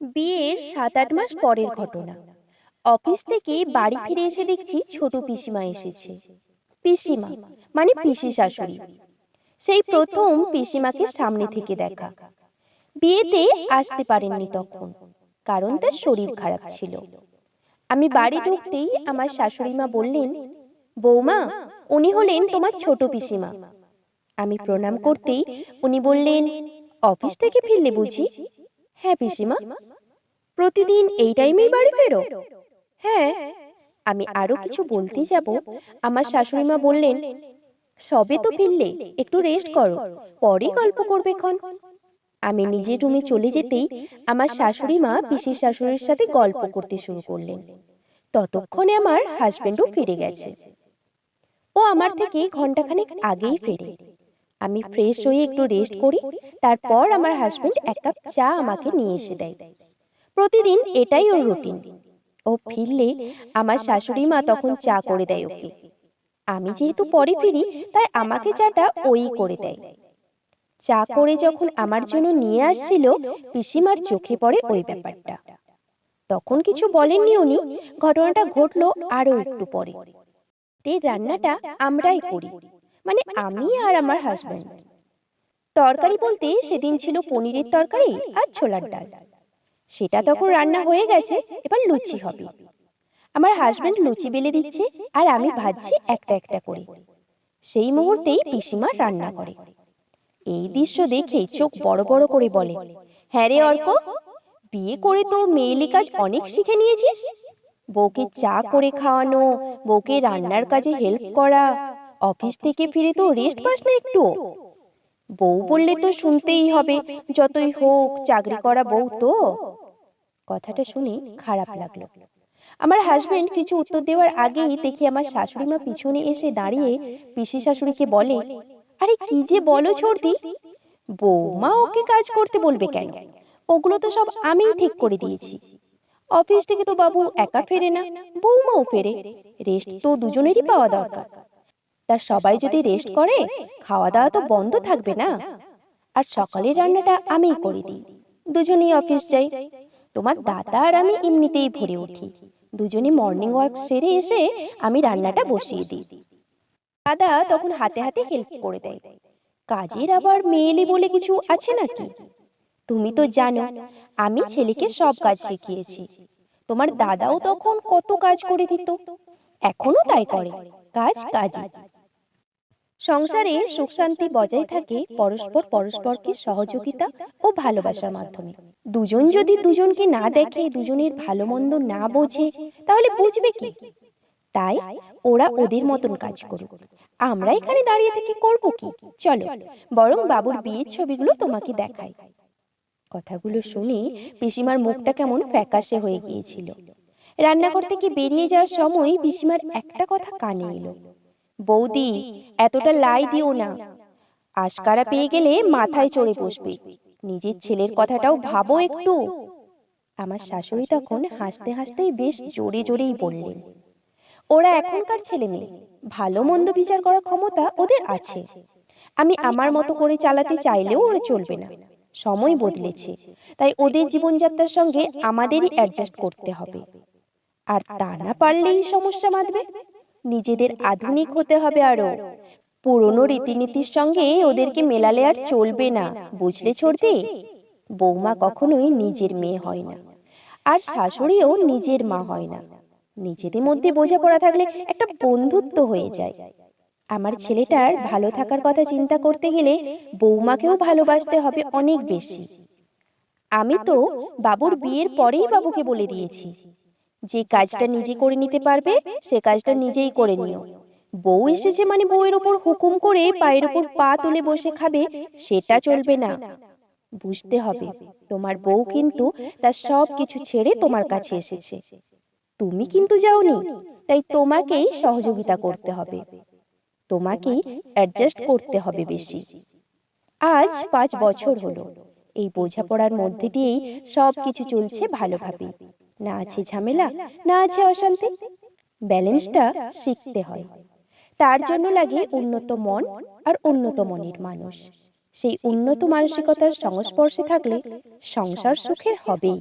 বিয়ের সাত আট মাস পরের ঘটনা। অফিস থেকে বাড়ি ফিরে এসে দেখছি ছোট পিসিমা এসেছে। পিসিমা মানে পিসি শাশুড়ি। সেই প্রথম পিসিমাকে সামনে থেকে দেখা। বিয়েতে আসতে পারেননি তখন কারণ তার শরীর খারাপ ছিল। আমি বাড়ি ঢুকতেই আমার শাশুড়ি মা বললেন বৌমা উনি হলেন তোমার ছোট পিসিমা। আমি প্রণাম করতেই উনি বললেন অফিস থেকে ফিরলে বুঝি? হ্যাঁ পিসিমা। প্রতিদিন এই টাইমেই বাড়ি ফেরো। হ্যাঁ আমি আরও কিছু বলতে যাব। আমার শাশুড়ি মা বললেন সবে তো ফিরলে একটু রেস্ট করো পরে গল্প করবে ক্ষণ আমি নিজের রুমে চলে যেতেই আমার শাশুড়ি মা পিসির শাশুড়ির সাথে গল্প করতে শুরু করলেন। ততক্ষণে আমার হাজবেন্ডও ফিরে গেছে। ও আমার থেকে ঘন্টাখানেক আগেই ফেরে। আমি ফ্রেশ হয়ে একটু রেস্ট করি তারপর আমার হাজবেন্ড এক কাপ চা আমাকে নিয়ে এসে দেয়। প্রতিদিন এটাই ওর রুটিন ও ফিরলে আমার শাশুড়ি মা তখন চা করে দেয় ওকে। আমি যেহেতু পরে ফিরি তাই আমাকে চাটা ওই করে দেয়। চা করে যখন আমার জন্য নিয়ে আসছিল পিসিমার চোখে পড়ে ওই ব্যাপারটা। তখন কিছু বলেননি উনি ঘটনাটা ঘটলো আরও একটু পরে। তে রান্নাটা আমরাই করি মানে আমি আর আমার হাজব্যান্ড তরকারি বলতে সেদিন ছিল পনিরের তরকারি আর ছোলার ডাল। সেটা তখন রান্না হয়ে গেছে এবার লুচি হবে। আমার হাজব্যান্ড লুচি বেলে দিচ্ছে আর আমি ভাজছি একটা একটা করে। সেই মুহূর্তেই পিসিমা রান্না করে। এই দৃশ্য দেখে চোখ বড় বড় করে বলে হ্যাঁ রে অর্ক বিয়ে করে তো মেয়েলি কাজ অনেক শিখে নিয়েছিস? বউকে চা করে খাওয়ানো বউকে রান্নার কাজে হেল্প করা অফিস থেকে ফিরে তো রেস্ট পাস না একটু। বউ বললে তো শুনতেই হবে, যতই হোক চাকরি করা বউ তো। কথাটা শুনে খারাপ লাগল। আমার হাজবেন্ড কিছু উত্তর দেওয়ার আগেই দেখি আমার শাশুড়ি মা পিছনে এসে দাঁড়িয়ে পিসি শাশুড়িকে বলে, আরে কি যে বলো ছর্দি? বৌমা ওকে কাজ করতে বলবে কেন? ওগুলো তো সব আমিই ঠিক করে দিয়েছি। অফিস থেকে তো বাবু একা ফেরে না বৌমাও ফেরে। রেস্ট তো দুজনেরই পাওয়া দরকার। তার সবাই যদি রেস্ট করে খাওয়া দাওয়া তো বন্ধ থাকবে না। আর সকালের রান্নাটা আমিই করে দিই। দুজনেই অফিস যাই। তোমার দাদা আর আমি এমনিতেই ভরে উঠি। দুজনে মর্নিং ওয়ার্ক সেরে এসে আমি রান্নাটা বসিয়ে দিই। দাদা তখন হাতে হাতে হেল্প করে দেয়। কাজের আবার মেয়েলি বলে কিছু আছে নাকি? তুমি তো জানো আমি ছেলেকে সব কাজ শিখিয়েছি। তোমার দাদাও তখন কত কাজ করে দিত এখনও তাই করে কাজ কাজই সংসারে সুখ শান্তি বজায় থাকে পরস্পর পরস্পরকে সহযোগিতা ও ভালোবাসার মাধ্যমে। দুজন যদি দুজনকে না দেখে দুজনের ভালো মন্দ না বোঝে তাহলে বুঝবে কি? তাই ওরা ওদের মতন কাজ করুক। আমরা এখানে দাঁড়িয়ে থেকে করব কি? চলো বরং বাবুর বিয়ের ছবিগুলো তোমাকে দেখাই। কথাগুলো শুনে পিসিমার মুখটা কেমন ফ্যাকাশে হয়ে গিয়েছিল। রান্নাঘর থেকে বেরিয়ে যাওয়ার সময় পিসিমার একটা কথা কানে এলো। বৌদি এতটা লাই দিও না। আশকারা পেয়ে গেলে মাথায় চড়ে বসবে। নিজের ছেলের কথাটাও ভাবো একটু। আমার শাশুড়ি তখন হাসতে হাসতেই বেশ জোরে জোরেই বললেন ওরা এখনকার ছেলে মেয়ে। ভালো মন্দ বিচার করার ক্ষমতা ওদের আছে। আমি আমার মতো করে চালাতে চাইলেও ওরা চলবে না। সময় বদলেছে। তাই ওদের জীবনযাত্রার সঙ্গে আমাদেরই অ্যাডজাস্ট করতে হবে। আর তা না পারলেই সমস্যা বাঁধবে। নিজেদের আধুনিক হতে হবে আরও। পুরনো রীতিনীতির সঙ্গে ওদেরকে মেলালে আর চলবে না। বুঝলে ছড়তে বৌমা কখনোই নিজের মেয়ে হয় না। আর শাশুড়িও নিজের মা হয় না। নিজেদের মধ্যে বোঝাপড়া থাকলে একটা বন্ধুত্ব হয়ে যায়। আমার ছেলেটার ভালো থাকার কথা চিন্তা করতে গেলে বৌমাকেও ভালোবাসতে হবে অনেক বেশি। আমি তো বাবুর বিয়ের পরেই বাবুকে বলে দিয়েছি। যে কাজটা নিজে করে নিতে পারবে সে কাজটা নিজেই করে নিও। বউ এসেছে মানে বউয়ের ওপর হুকুম করে পায়ের ওপর পা তুলে বসে খাবে সেটা চলবে না। বুঝতে হবে তোমার বউ কিন্তু তার সব কিছু ছেড়ে তোমার কাছে এসেছে। তুমি কিন্তু যাওনি তাই তোমাকেই সহযোগিতা করতে হবে। তোমাকেই অ্যাডজাস্ট করতে হবে বেশি। আজ পাঁচ বছর হলো। এই বোঝাপড়ার মধ্যে দিয়েই সব কিছু চলছে ভালোভাবে না আছে ঝামেলা না আছে অশান্তি। ব্যালেন্সটা শিখতে হয়। তার জন্য লাগে উন্নত মন আর উন্নত মনের মানুষ। সেই উন্নত মানসিকতার সংস্পর্শে থাকলে সংসার সুখের হবেই।